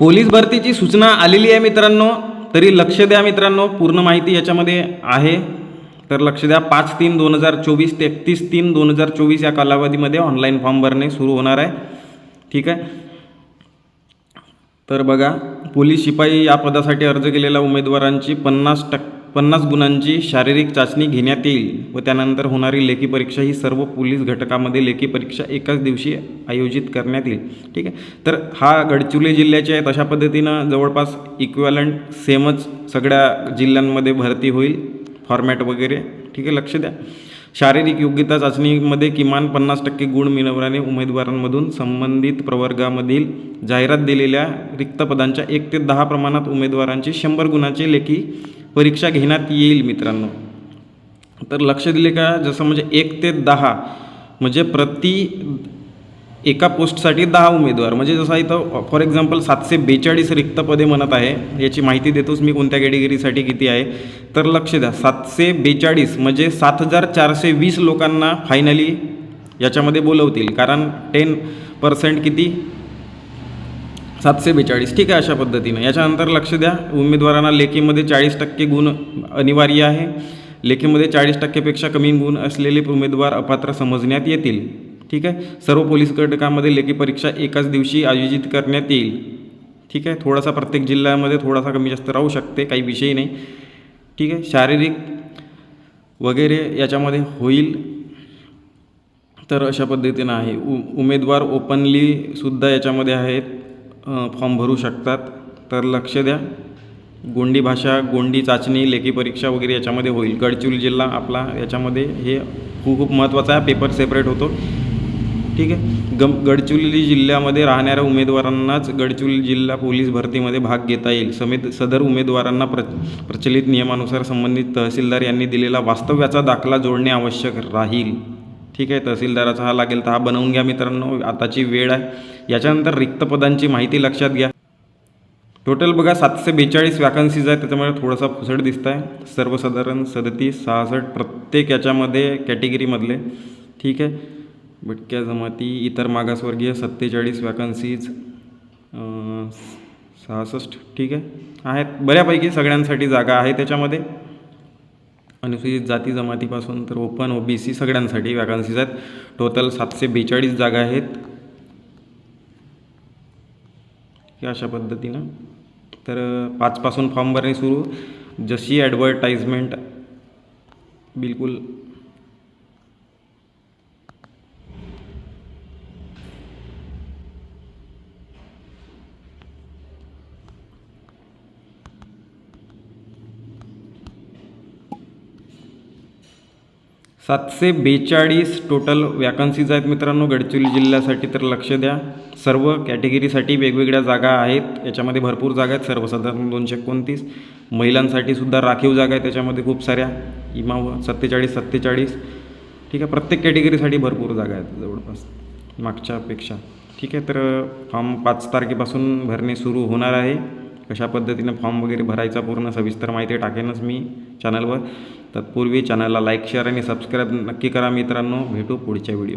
Police भरतीची सूचना आलेली आहे मित्रांनो तरी लक्ष द्या मित्रांनो पूर्ण माहिती याच्यामध्ये आहे. तर लक्ष द्या पाच तीन दोन हजार चोवीस ते एकतीस तीन दोन हजार चोवीस या कालावधीमध्ये ऑनलाईन फॉर्म भरणे सुरू होणार आहे. ठीक आहे? तर बघा पोलीस शिपाई या पदासाठी अर्ज केलेल्या उमेदवारांची पन्नास टक्के पन्नास गुणांची शारीरिक चाचणी घेण्यात येईल व त्यानंतर होणारी लेखी परीक्षा ही सर्व पोलीस घटकामध्ये लेखी परीक्षा एकाच दिवशी आयोजित करण्यात येईल. ठीक आहे? तर हा गडचिरोली जिल्ह्याचे आहे. तशा पद्धतीनं जवळपास इक्वॅलंट सेमच सगळ्या जिल्ह्यांमध्ये भरती होईल फॉर्मॅट वगैरे. ठीक आहे? लक्ष द्या. शारीरिक योग्यता चाचणीमध्ये किमान पन्नास टक्के गुण मिळवणारे उमेदवारांमधून संबंधित प्रवर्गामधील जाहिरात दिलेल्या रिक्त पदांच्या एक ते दहा प्रमाणात उमेदवारांची शंभर गुणाची लेखी परीक्षा घेण्यात येईल मित्रांनो. तर लक्ष दिले का? जसं म्हणजे एक ते दहा म्हणजे प्रति एका पोस्टसाठी दहा उमेदवार. म्हणजे जसं इथं फॉर एक्झाम्पल सातशे बेचाळीस रिक्त पदे म्हणत आहे. याची माहिती देतोच मी कोणत्या कॅटेगरीसाठी किती आहे. तर लक्ष द्या सातशे बेचाळीस म्हणजे सात हजार चारशे वीस लोकांना फायनली याच्यामध्ये बोलवतील. कारण टेन पर्सेंट किती? सातशे बेचाळीस. ठीक आहे अशा पद्धतीनं. याच्यानंतर लक्ष द्या. उमेदवारांना लेखीमध्ये चाळीस टक्के गुण अनिवार्य आहे. लेखीमध्ये चाळीस टक्केपेक्षा कमी गुण असलेले उमेदवार अपात्र समजण्यात येतील. ठीक आहे? सर्व पोलीस घटकामध्ये लेखी परीक्षा एकाच दिवशी आयोजित करण्यात येईल. ठीक आहे? थोडासा प्रत्येक जिल्ह्यामध्ये थोडासा कमी जास्त राहू शकते. काही विषय नाही. ठीक आहे? शारीरिक वगैरे याच्यामध्ये होईल. तर अशा पद्धतीनं आहे. उ उमेदवार ओपनली सुद्धा याच्यामध्ये आहेत. फॉर्म भरू शकतात. तर लक्ष द्या. गोंडी भाषा गोंडी चाचणी लेखी परीक्षा वगैरे याच्यामध्ये होईल. गडचिरोली जिल्हा आपला याच्यामध्ये हे खूप खूप महत्त्वाचा आहे. पेपर सेपरेट होतो. ठीक आहे? गम गडचिरोली जिल्ह्यामध्ये राहणाऱ्या उमेदवारांनाच गडचिरोली जिल्हा पोलीस भरतीमध्ये भाग घेता येईल. समेत सदर उमेदवारांना प्र प्रचलित नियमानुसार संबंधित तहसीलदार यांनी दिलेला वास्तव्याचा दाखला जोडणे आवश्यक राहील. ठीक आहे तहसीलदाराचा हा लागेल तर हा बनवून घ्या मित्रांनो आताची वेळ आहे. याच्यानंतर रिक्त पदांची माहिती लक्षात घ्या. टोटल बघा सातशे बेचाळीस वॅकन्सीज आहेत त्याच्यामुळे थोडासा फुसट दिसत आहे सर्वसाधारण सदतीस सहासष्ट प्रत्येक याच्यामध्ये कॅटेगरीमधले ठीक आहे. भटक्या जमाती इतर मागासवर्गीय सत्तेचाळीस वॅकन्सीज सहासष्ट ठीक आहे. आहेत. बऱ्यापैकी सगळ्यांसाठी जागा आहे त्याच्यामध्ये. अनुसूचित जाती जमातीपासून तर ओपन ओ बी सी सगळ्यांसाठी वॅकन्सीज आहेत. टोटल सातशे बेचाळीस जागा आहेत. की अशा पद्धतीनं. तर पाचपासून फॉर्म भरणे सुरू. जशी ॲडव्हर्टाईजमेंट बिलकुल सातशे बेचाळीस टोटल वॅकन्सीज आहेत मित्रांनो. गडचिरोली जिल्ह्यासाठी तर लक्ष द्या. सर्व कॅटेगरीसाठी वेगवेगळ्या जागा आहेत. याच्यामध्ये भरपूर जागा आहेत. सर्वसाधारण दोनशे एकोणतीस. महिलांसाठी सुद्धा राखीव जागा आहेत. त्याच्यामध्ये खूप साऱ्या. इमा सत्तेचाळीस सत्तेचाळीस. ठीक आहे. प्रत्येक कॅटेगरीसाठी भरपूर जागा आहेत जवळपास. मागच्यापेक्षा ठीक आहे. तर फॉर्म पाच तारखेपासून भरणे सुरू होणार आहे. कशा पद्धतीनं फॉर्म वगैरे भरायचा पूर्ण सविस्तर माहिती टाकेनच मी चॅनलवर तत्पूर्वी चॅनलला लाईक शेअर आणि सबस्क्राईब नक्की करा मित्रांनो. भेटू पुढच्या व्हिडिओ